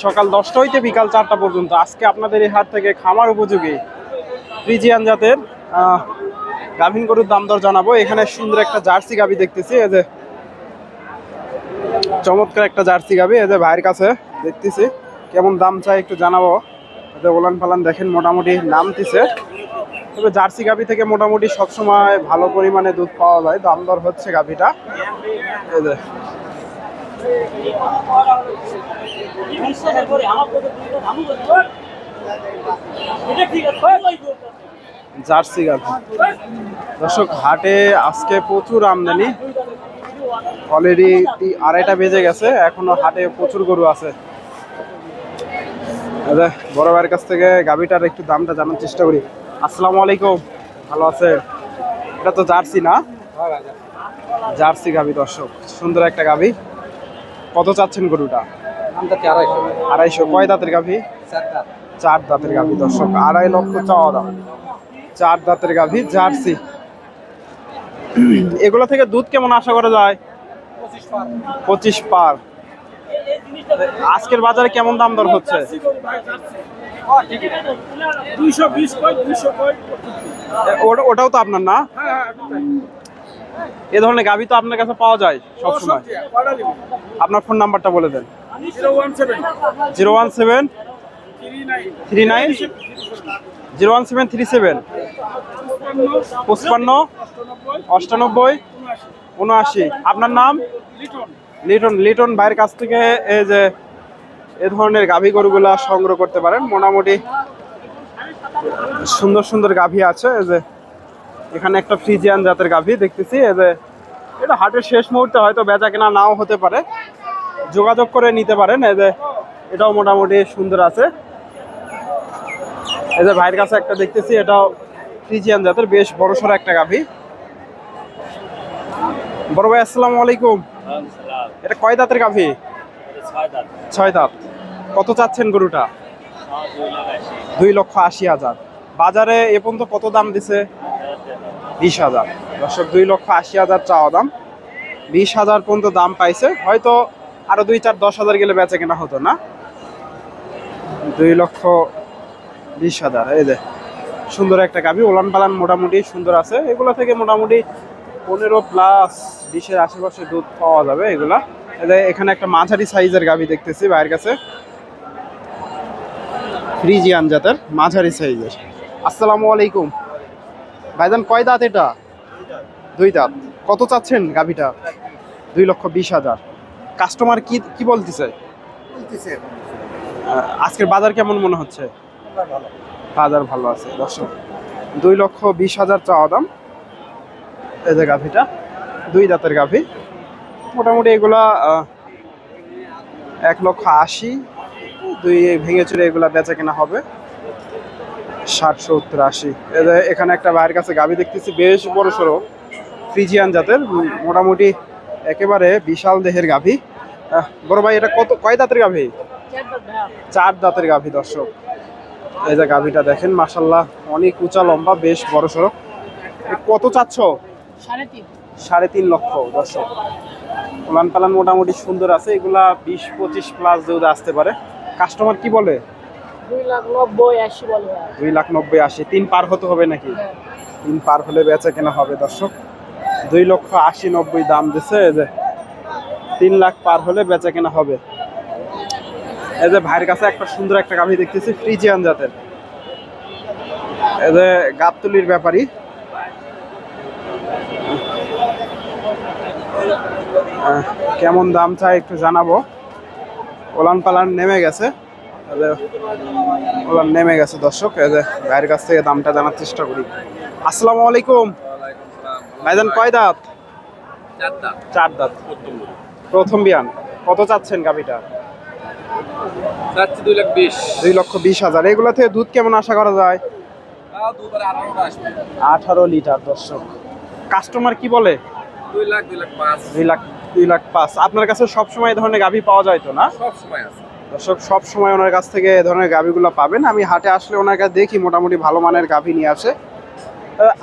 সকাল দশটা হইতে বিকাল চারটা পর্যন্ত। আজকে আপনাদের এই হাট থেকে খামার উপযোগী ফ্রিজিয়ান জাতের গাভীন গরুর দাম দর জানাব। এখানে সুন্দর একটা জার্সি গাভী দেখতেছি, এই যে চমৎকার একটা জার্সি গাভী, এই যে ভাইয়ের কাছে দেখতেছি। কেমন দাম চাই একটু জানাব। যে ওলান ফালান দেখেন, মোটামুটি নামতেছে তবে জার্সি গাভী থেকে মোটামুটি সবসময় ভালো পরিমাণে দুধ পাওয়া যায়, দাম দর হচ্ছে গাভীটা। এই যে জার্সি গাভী দর্শক, হাটে আজকে প্রচুর আমদানি। অলরেডি আড়াইটা বেজে গেছে, এখনও হাটে প্রচুর গরু আছে। এই বড় ভাইয়ের কাছ থেকে গাভীটার একটু দামটা জানার চেষ্টা করি। আসসালামু আলাইকুম। ভালো আছে এটা তো জার্সি না? জার্সি গাভী, দর্শক। সুন্দর একটা গাভী। কত চাচ্ছেন গরুটা? আড়াইশো। কয় দাঁতের গাভী? চার দাঁতের গাভী দর্শক। আড়াই লক্ষ চাওয়া দাম। চার দাঁতের গাভী জার্সি। এগুলো থেকে দুধ কেমন আশা করা যায়? পঁচিশ পার। আজকের বাজারে কেমন দাম দর হচ্ছে? ওটাও তো আপনার না? হ্যাঁ এ ধরনের গাভী তো আপনার কাছে পাওয়া যায় সবসময়। আপনার ফোন নাম্বারটা বলে দেন। Zero one seven. Three nine zero one seven three seven পঁচপান্ন অষ্টানব্বই উনআশি। আপনার নাম? লিটন। লিটন। লিটন ভাইয়ের কাছ থেকে এই যে এ ধরনের গাভী গরুগুলা সংগ্রহ করতে পারেন। মোটামুটি সুন্দর সুন্দর গাভী আছে। এই যে এখানে একটা ফ্রিজিয়ান জাতের গাভী দেখতেছি। যে এটা হাটের শেষ মুহূর্তে হয়তো বেচা কেনা নাও হতে পারে। যোগাযোগ করে নিতে পারেন। এই যে এটাও মোটামুটি সুন্দর আছে। এই যে ভাইয়ের কাছে একটা দেখতেছি এটাও ফ্রিজিয়ান জাতের বেশ বড় সড়ো একটা গাভী। বড় ভাই আসসালামু আলাইকুম। এটা কয় দাঁতের গাভী? ছয় দাঁত। কত চাচ্ছেন গরুটা? দুই লক্ষ আশি হাজার। বাজারে এ পর্যন্ত কত দাম দিছে? বিশ হাজার। দর্শক, দুই লক্ষ আশি হাজার চাওয়া দাম। বিশ হাজার পর্যন্ত দাম পাইছে। হয়তো আরও দুই চার দশ হাজার গেলে বেচে কেনা হতো না। দুই লক্ষ বিশ হাজার। এই যে, সুন্দর একটা গাভি ওলান পালান মোটামুটি সুন্দর আছে। এগুলো থেকে মোটামুটি পনেরো প্লাস বিশের আশেপাশে দুধ পাওয়া যাবে এগুলা। এখানে একটা মাঝারি সাইজের গাভি দেখতেছি বাইরের কাছে। ফ্রিজিয়ান জাতের মাঝারি সাইজের। আসসালামু আলাইকুম। ভাইজান কয় দাঁত এটা? দুই দাঁত। কত চাচ্ছেন গাভিটা? দুই লক্ষ বিশ হাজার। কাস্টমার কি কি বলতেছে? আজকের বাজার কেমন মনে হচ্ছে? বাজার ভালো। আছে দর্শক। দুই লক্ষ বিশ হাজার চাওয়া দাম। এই যে গাভিটা দুই দাঁতের গাভি। মোটামুটি এগুলা এক লক্ষ আশি। দুই ভেঙে চুরে এগুলা বেচা কেনা হবে। ষাট সত্তর আশি। এখানে একটা ভাইয়ের কাছে গাভি দেখতেছি, বেশ বড় সড়ো। ফ্রিজিয়ান জাতের, মোটামুটি একেবারে বিশাল দেহের গাভি। বড় ভাই, এটা কত, কয় দাঁতের গাভি? চার দাঁতের গাভি, দর্শক। এই যে গাভিটা দেখেন মাসাল্লাহ অনেক উঁচা, লম্বা, বেশ বড় সড়ো। কত চাচ্ছ? সাড়ে তিন লক্ষ, দর্শক। উলান পালান মোটামুটি সুন্দর আছে, এগুলা বিশ পঁচিশ প্লাস দুধ আসতে পারে। কাস্টমার কি বলে? দুই লাখ নব্বই আশি বলে দুই লাখ নব্বই আশি। তিন পার হতে হবে নাকি? তিন পার হলে বেচা কেনা হবে দর্শক। দুই লক্ষ আশি নব্বই দাম দিছে এই যে তিন লাখ পার হলে বেচা কেনা হবে। এই যে ভাইয়ের কাছে একটা সুন্দর একটা গাভি দেখতেছি ফ্রিজিয়ান জাতের। এই যে গাবতলির ব্যাপারী। আহ, কেমন দাম চাই একটু জানাব। ওলান পালান নেমে গেছে। যে নেমে গেছে দর্শক এই যে ভাইয়ের কাছ থেকে দামটা জানার চেষ্টা করি। আসসালামু আলাইকুম। ভাইজান কয় দাঁত? চার দাঁত। প্রথম বিয়ান। কত চাচ্ছেন গাভিটা? দুই লাখ বিশ। দুই লক্ষ বিশ হাজার। এগুলো থেকে দুধ কেমন আশা করা যায়? আঠারো লিটার দর্শক। কাস্টমার কি বলে? দুই লাখ দুই লাখ পাঁচ। দুই লাখ দুই লাখ পাঁচ। আপনার কাছে সবসময় এই ধরনের গাভী পাওয়া যায় তো না? সব সময় আছে। দর্শক সব সময় ওনার কাছ থেকে এ ধরনের গাভীগুলো পাবেন। আমি হাটে আসলে ওনার কাছে দেখি মোটামুটি ভালো মানের গাভী নিয়ে আসে।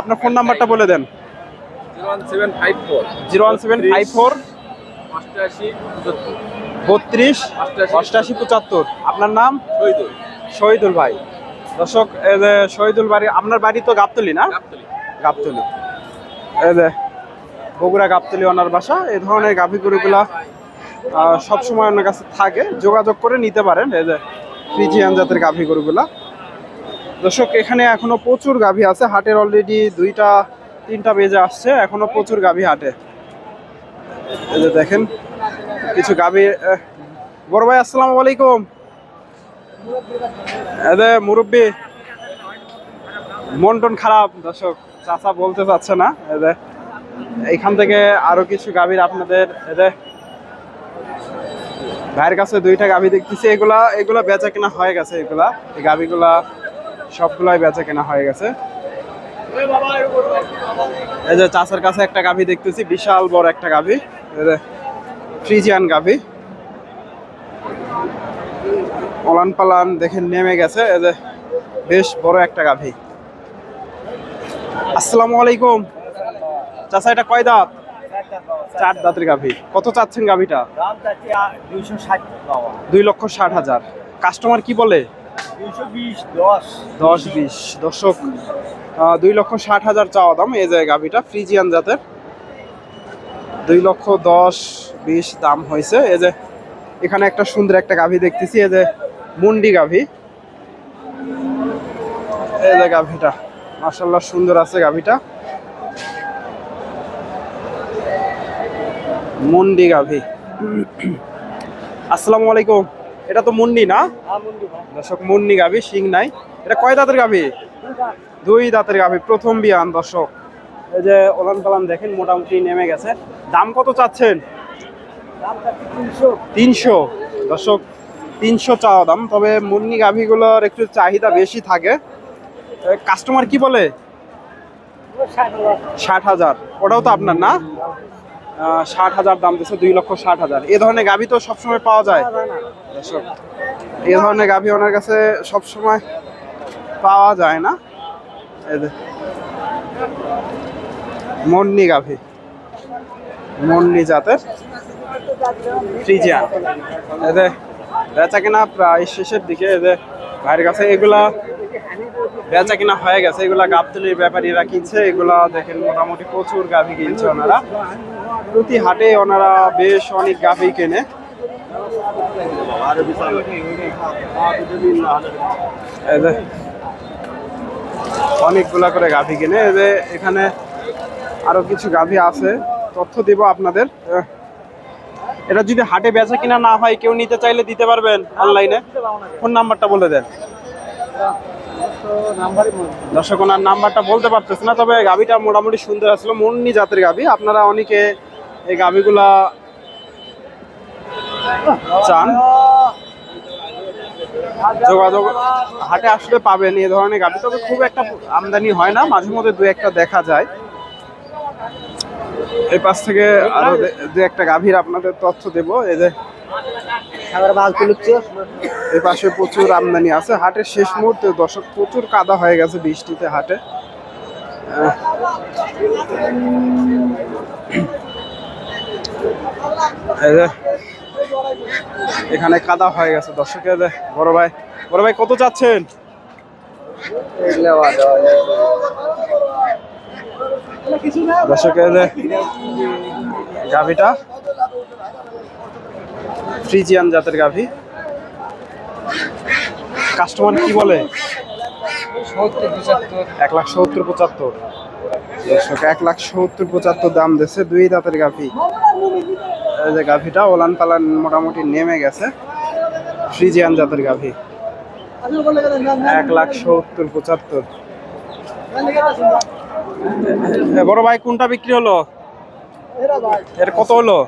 আপনার ফোন নাম্বারটা বলে দেন। Zero one seven five four. বত্রিশ অষ্টাশি পঁচাত্তর। আপনার নাম? শহীদুল। শহীদুল ভাই। দর্শক শহীদুল বাড়ি আপনার বাড়ি তো গাবতলি না? গাবতলি। বগুড়া গাবতলি ওনার বাসা এ ধরনের গাভী গরুগুলা সবসময় ওনার কাছে থাকে, যোগাযোগ করে নিতে পারেন, এই যে ফ্রিজিয়ান জাতের গাভী গরুগুলা। দর্শক, এখানে এখনও প্রচুর গাভী আছে, হাটের অলরেডি দুইটা, তিনটা বেজে আসছে, এখনও প্রচুর গাভী হাটে। এই যে দেখেন, কিছু গাভী বড় ভাই, আসসালামু আলাইকুম। যে মুরব্বী, মন টন খারাপ, দর্শক, চাচা বলতে চাচ্ছে না যে, এইখান থেকে আরও কিছু গাভীর আপনাদের যে ভাইয়ের কাছে দুইটা গাভী দেখতেছি, এগুলা এগুলা বেচা কেনা হয়ে গেছে, এগুলা। এই গাভীগুলা সবগুলাই বেচা কেনা হয়ে গেছে। এই যে চাচার কাছে একটা গাভী দেখতেছি, বিশাল বড় একটা গাভী। ফ্রিজিয়ান গাভী। পলান পালান দেখে নেমে গেছে, এই যে বেশ বড় একটা গাভী। আসসালামু আলাইকুম। চাচা, এটা কয় দাঁত? চার দাঁতের গাভী। কত চাচ্ছেন গাভীটা? দুই লক্ষ ষাট হাজার। কাস্টমার কি বলে? দশ। বিশ। দর্শক দুই লক্ষ ষাট হাজার চাওয়া দাম এই যে গাভীটা ফ্রিজিয়ান জাতের। দুই লক্ষ দশ বিশ দাম হয়েছে। এই যে এখানে একটা সুন্দর একটা গাভী দেখতেছি এই যে মুন্ডি গাভী। এই যে গাভীটা মার্শাল্লাহ সুন্দর আছে গাভীটা। মুন্ডি গাভী। আসসালামু আলাইকুম। এটা তো মুন্ডি না? দর্শক মুন্নি গাভী শিং নাই। এটা কয় দাঁতের গাভী? দুই দাঁতের গাভী প্রথম বিয়ান দর্শক। এই যে ওলান পালান দেখেন মোটামুটি নেমে গেছে। দাম কত চাচ্ছেন? তিনশো। দর্শক তিনশো চাওয়া দাম তবে মুন্নি গাভীগুলোর একটু চাহিদা বেশি থাকে। কাস্টমার কি বলে? ষাট হাজার। ওটাও তো আপনার না? ষাট হাজার দাম দিচ্ছে দুই লক্ষ ষাট হাজার। এ ধরনের গাভী তো সবসময় পাওয়া যায়। এ ধরনের গাভী ওনার কাছে সবসময় পাওয়া যায় না। মন্নি গাভী। মন্নি জাতের ফ্রিজিয়ান। এদের বেচা কিনা প্রায় শেষের দিকে এদের ভাইয়ের কাছে এগুলা বেচা কিনা হয়ে গেছে। এগুলা গাবতলির ব্যাপারীরা কিনছে এগুলা দেখেন মোটামুটি প্রচুর গাভী কিনছে ওনারা। প্রতি হাটে ওনারা বেশ অনেক গাভী কেনে। অনেকগুলা করে গাভী কিনে। যে এখানে আরও কিছু গাভী আছে। তথ্য দিব আপনাদের। এটা যদি হাটে বেচা কিনা না হয়, কেউ নিতে চাইলে দিতে পারবেন অনলাইনে। ফোন নাম্বারটা বলে দেন। দর্শক, ওনার নাম্বারটা বলতে পারতেছে না, তবে গাভীটা মোটামুটি সুন্দর আসলো মুন্নি জাতের গাভী। আপনারা অনেকে এই গাভীগুলা চান। যোগাযোগ হাটে আসলে পাবেন এ ধরনের গাভী। তবে খুব একটা আমদানি হয় না মাঝে মধ্যে দু একটা দেখা যায়। এই পাশ থেকে আরও দু একটা গাভীর আপনাদের তথ্য দেব। এই যে এই পাশে প্রচুর আমদানি আছে। হাটের শেষ মুহূর্তে দর্শক প্রচুর কাদা হয়ে গেছে বৃষ্টিতে হাটে। এখানে কাদা হয়ে গেছে। দর্শকের বড় ভাই বড় ভাই, কত চাচ্ছেন? দর্শকের গাভিটা, ফ্রিজিয়ান জাতের গাভি। কাস্টমার কি বলে? এক লাখ সত্তর পঁচাত্তর। দর্শক, এক লাখ সত্তর পঁচাত্তর দাম দিচ্ছে দুই দাঁতের গাভি। এই যে গাভিটা, ওলান পালান মোটামুটি নেমে গেছে। ফ্রিজিয়ান জাতের গাভি। এক লাখ সত্তর, পঁচাত্তর। বড় ভাই, কোনটা বিক্রি হলো? এর কত হলো?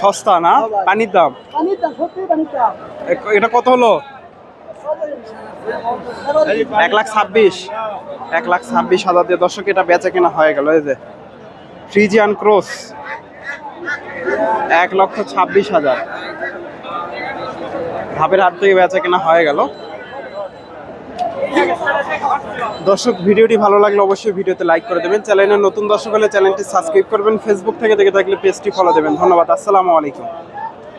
সস্তা না? পানির দাম? এটা কত হলো? এক লাখ ছাব্বিশ। এক লাখ ছাব্বিশ হাজার দিয়ে দর্শক, এটা বেচা কেনা হয়ে গেল, এই যে। Friesian cross. এক লক্ষ ছাব্বিশ হাজার। ধাপের হাট থেকে বেচা কেনা হয়ে গেল। দর্শক, ভিডিওটি ভালো লাগলে অবশ্যই ভিডিওতে লাইক করে দেবেন। চ্যানেলের নতুন দর্শক হলে চ্যানেলটি সাবস্ক্রাইব করবেন। ফেসবুক থেকে দেখে থাকলে পেজটি ফলো দেবেন। ধন্যবাদ, আসসালামু আলাইকুম।